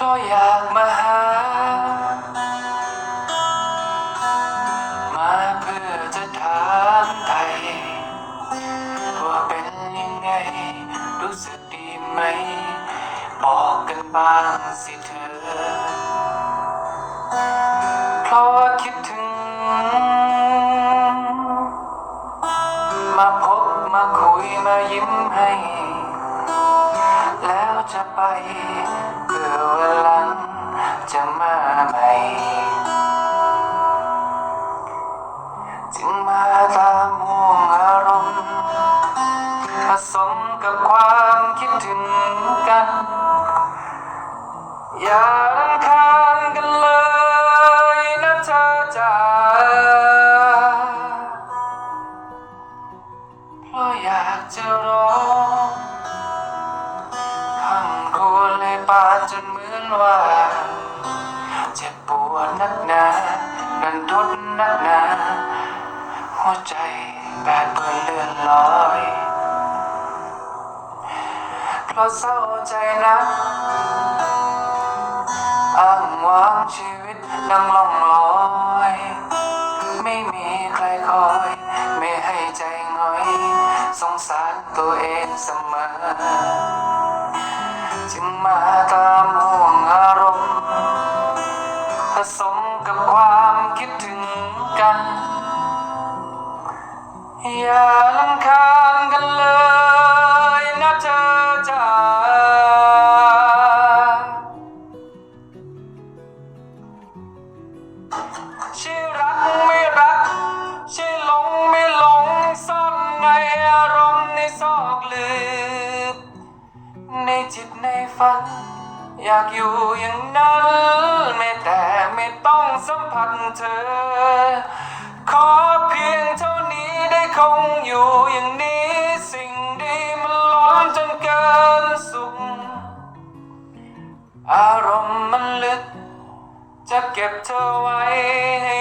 ราะอยากมาหา มาเพื่อจะถามไทยว่าเป็นยังไง รู้สึกดีไหม บอกกันบ้างสิเธอ เพราะว่าคิดถึง มาพบมาคุยมายิ้มให้ จะไปเพื่อวันหลังจะมาใหม่จึงมาตามห่วงอารมณ์ผสมกับความคิดถึงกัน อย่ารำคาญกันเลยนะเธอจ๋าเพราะอยากจะร้อง จนเหมือนว่า เจ็บปวดนักหนา นันทดนักหนา หัวใจแบดเปื้อนเลื่อนลอย เพราะเศร้าใจนักอ้างว้างชีวิตนั่งล่องลอย ไม่มีใครคอย ไม่ให้ใจง่อย สงสารตัวเองเสมอ สมกับความคิดถึงกัน อย่าลำคาญกันเลยนะเธอจ๋าใช่รักไม่รักใช่หลงไม่หลงซ่อนในอารมณ์ในซอกลึกในจิตในฝัน อยากอยู่อย่างนั้นไม่แต่ ไม่ต้องสัมผัสเธอ ขอเพียงเท่านี้ได้คงอยู่อย่างนี้ สิ่งดีมันล้นจนเกินสุข อารมณ์มันลึก จะเก็บเธอไว้ให้